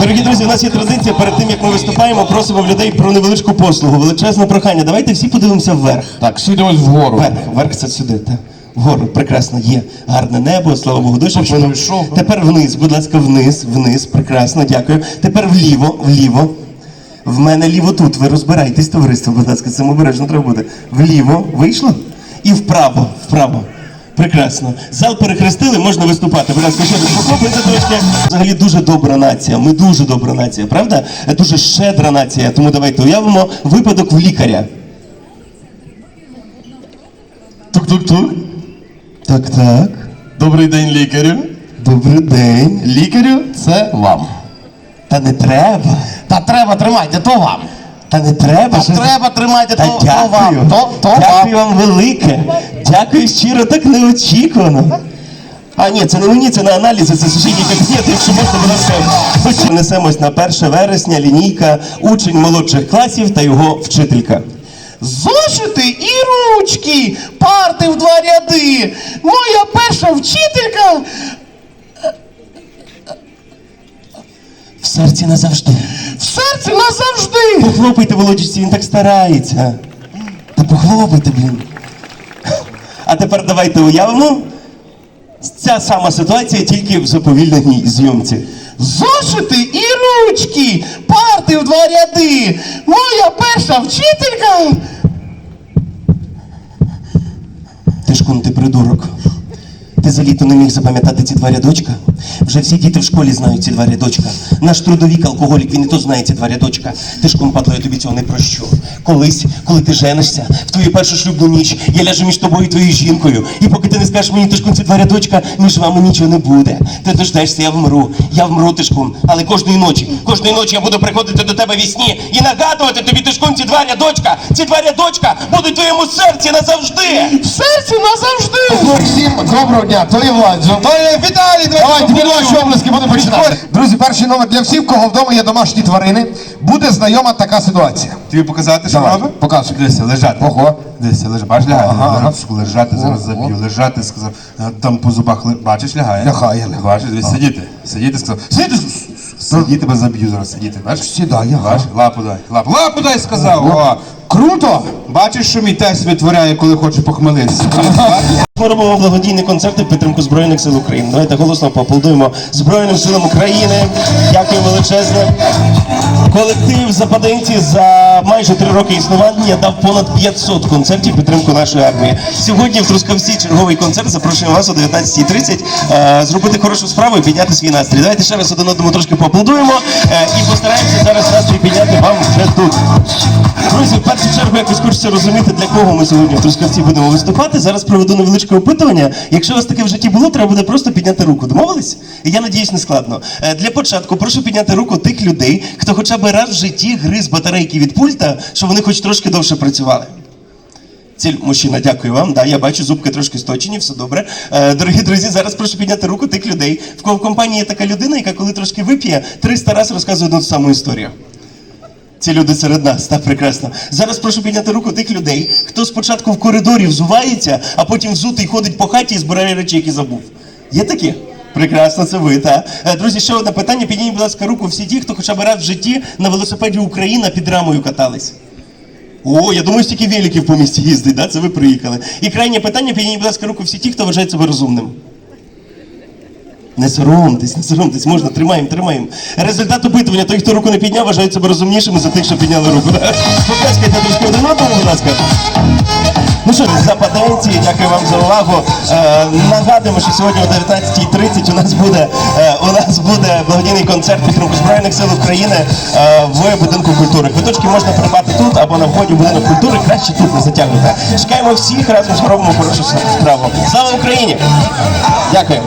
Дорогі друзі, у нас є традиція. Перед тим як ми виступаємо, просимо в людей про невеличку послугу. Величезне прохання. Давайте всі подивимося вверх. Так, всі дивись вгору. Вверх, вверх це сюди. Та. Вгору, прекрасно, є гарне небо, слава Богу. Дощ воно- Тепер вниз, будь ласка, вниз, вниз, прекрасно, дякую. Тепер вліво, вліво. В мене ліво тут. Ви розбирайтесь, товариство, будь ласка, цим обережно треба буде. Вліво, вийшло? І вправо, вправо. Прекрасно. Зал перехрестили, можна виступати. Будь ласка, ще раз трошки. Взагалі дуже добра нація. Ми дуже добра нація, правда? Дуже щедра нація. Тому давайте уявимо випадок в лікаря. Тук-тук-тук. Так, так. Добрий день, лікарю. Добрий день. Лікарю, це вам. Та не треба. Та треба тримайте, то вам. Та не треба. Та Що- треба тримайте, Та то, то дякую. вам. То, то дякую вам велике. Дякую щиро, так неочікувано. А ні, це не мені, це на аналізи, це сусідній кабінет, якщо можна, ласка, хоч несемось на 1 вересня, лінійка, учень молодших класів та його вчителька. Зошити і ручки, парти в два ряди. Моя перша вчителька. В серці назавжди. В серці назавжди. Похлопайте Володічці, він так старається. Та похлопайте, блін. А тепер давайте уявимо. Ця сама ситуація тільки в заповільненій зйомці. Зошити і ручки, парти в два ряди. Моя перша вчителька. Ти ж кун, ти придурок. Ти за літо не міг запам'ятати ці два рядочка. Вже всі діти в школі знають ці два рядочка. Наш трудовік, алкоголік, він і то знає ці два рядочка. Ти ж кун, падло, я тобі цього не прощу. Колись, коли ти женишся, в твою першу шлюбну ніч, я ляжу між тобою і твоєю жінкою. І поки ти не скажеш мені, Тишкун, ці два рядочка, між вами нічого не буде. Ти дождешся, я вмру. Я вмру, Тишкун. Але кожної ночі, кожної ночі я буду приходити до тебе вісні і нагадувати тобі, Тишкун, ці два рядочка, ці два рядочка будуть в твоєму серці назавжди. В серці назавжди. Всім доброго дня, то є Владзо. Віталій, Давайте під ваші будемо починати. Друзі, перший номер для всіх, кого вдома є домашні тварини, буде знайома така ситуація. Тобі показати, що Давай, показуй. Дивися, лежати. Ого. Дивися, лежа. Бачиш, лягає. Ага, ага. Лежати, лежати, зараз заб'ю. Лежати, сказав. Е, Там по зубах, ли- бачиш, лягає. Лягає, лягає. Бачиш, дивись, сидіти. Сидіти, сказав. Сидіти, сидіти, тебе заб'ю зараз, сидіти. Бачиш? Сідай, ага. Бачиш, лапу дай. Лапу, лапу дай, сказав. О. Круто! Бачиш, що мій тесть витворяє, коли хоче похмелитися. Ми робимо благодійні концерти в підтримку Збройних сил України. Давайте голосно поаплодуємо Збройним силам України. Дякую величезне. Колектив Западенці за майже три роки існування дав понад 500 концертів підтримку нашої армії. Сьогодні в Трускавці черговий концерт. Запрошуємо вас о 19.30 е, зробити хорошу справу і підняти свій настрій. Давайте ще раз один одному трошки поаплодуємо е, і постараємося зараз настрій підняти вам вже тут. Друзі, в першу чергу якось хочеться розуміти, для кого ми сьогодні в Трускавці будемо виступати. Зараз проведу невеличке опитування. Якщо у вас таке в житті було, треба буде просто підняти руку. Домовились? І я надіюсь, не складно. Е, Для початку прошу підняти руку тих людей, хто хоча б раз в житті гриз батарейки від пульта, щоб вони хоч трошки довше працювали. Ціль мужчина, дякую вам. Да, я бачу, зубки трошки сточені, все добре. Е, дорогі друзі, зараз прошу підняти руку тих людей, в кого в компанії є така людина, яка коли трошки вип'є, 300 разів розказує одну саму історію. Ці люди серед нас, так прекрасно. Зараз прошу підняти руку тих людей, хто спочатку в коридорі взувається, а потім взутий ходить по хаті і збирає речі, які забув. Є такі? Прекрасно, це ви, так. Е, Друзі, ще одне питання. Підніміть, будь ласка, руку всі ті, хто хоча б раз в житті на велосипеді Україна під рамою катались. О, я думаю, стільки великів по місті їздить, да? це ви приїхали. І крайнє питання, підніміть, будь ласка, руку всі ті, хто вважає себе розумним. Не соромтесь, не соромтесь, можна, тримаємо, тримаємо. Результат опитування, той, хто руку не підняв, вважають себе розумнішими за тих, що підняли руку. Поплескайте трошки один одному, будь ласка. Ну що западенці, дякую вам за увагу. Е, нагадуємо, що сьогодні о 19.30 у нас буде е, у нас буде благодійний концерт підтримку Збройних сил України е, в будинку культури. Квиточки можна придбати тут або на вході в будинок культури. Краще тут не затягнути. Чекаємо всіх разом зробимо хорошу справу. Слава Україні! Дякую.